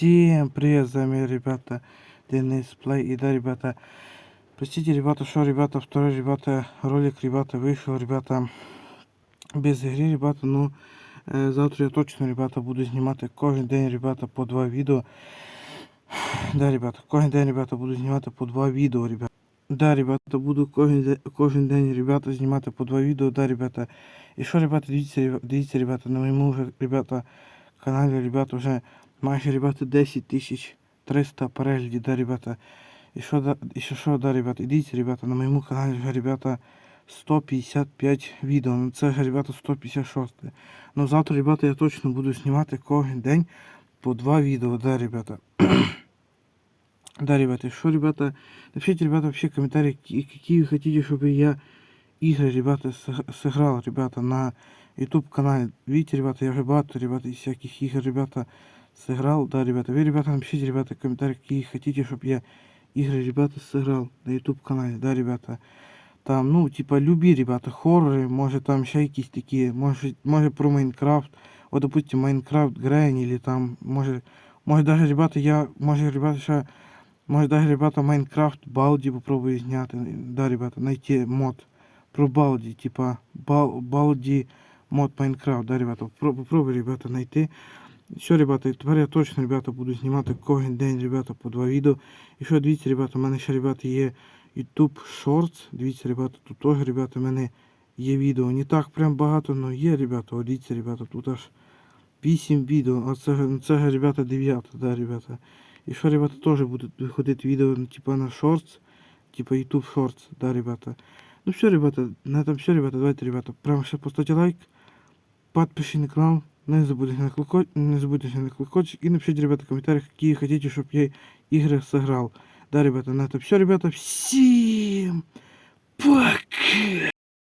Всем привет, с вами, ребята, Денис. И да, ребята, простите, ребята, что, ребята, второй, ребята, ролик, ребята, вышел, ребята, без игры, ребята, ну, е, завтра я точно, ребята, буду знімати кожен день, ребята, по два відео. Да, ребята, кожен день, ребята, буду знімати по два відео, ребята. Да, ребята, буду кожен, день, ребята, знімати по два відео, да, ребята. І що, ребята, дивіться, ребята, на моєму ребята, каналі, ребята, вже майже, ребята, 10 тисяч 300 переглядів, да, ребята. І що, да, і що, що, да, ребята, і дивіться, ребята, на моєму каналі вже, ребята, 155 відео, ну це вже, ребята, 156. Ну, завтра, ребята, я точно буду знімати кожен день по два відео, да, ребята. Да, ребята, и что, ребята, напишите, ребята, вообще комментарии, какие, какие вы хотите, чтобы я игры, ребята, сыг- сыграл, ребята, на YouTube канале. Видите, ребята, я уже багато, ребята, из всяких игр, ребята, сыграл, да, ребята. Вы, ребята, напишите, ребята, комментарии, какие хотите, чтобы я игры, ребята, сыграл на YouTube канале, да, ребята. Там, ну, типа, любі, ребята, хоррори, може там ще якісь такі, може, може про Майнкрафт, от, допустим, Майнкрафт Грень, или там, може, може даже, ребята, я, може, ребята, ще Може даже, ребята, Майнкрафт Балді попробую зняти. Да, ребята, знайти мод про Балді, типа Бал, Балді мод Майнкрафт, да, ребята. Попро- Попробуй, ребята, знайти. Все, ребята, тепер я точно, ребята, буду знімати кожен день, ребята, по два відео. І що, дивіться, ребята, у мене ще, ребята, є YouTube Shorts. Дивіться, ребята, тут теж, ребята, у мене є відео. Не так прям багато, але є, ребята. От дивіться, ребята, тут аж 8 відео. А це, ж- це, ребята, 9, да, ребята. І що, ребята, теж будуть виходити відео, ну, типа на шортс, типа YouTube Shorts, да, ребята. Ну все, ребята, на этом все, ребята. Давайте, ребята, прямо сейчас поставьте лайк, подпишите на канал, Не забудьте на колокольчик, не забудьте на колокольчик. И напишите, ребята, в комментариях, какие хотите, чтобы я игры сыграл. Да, ребята, на это все, ребята. Всем пока!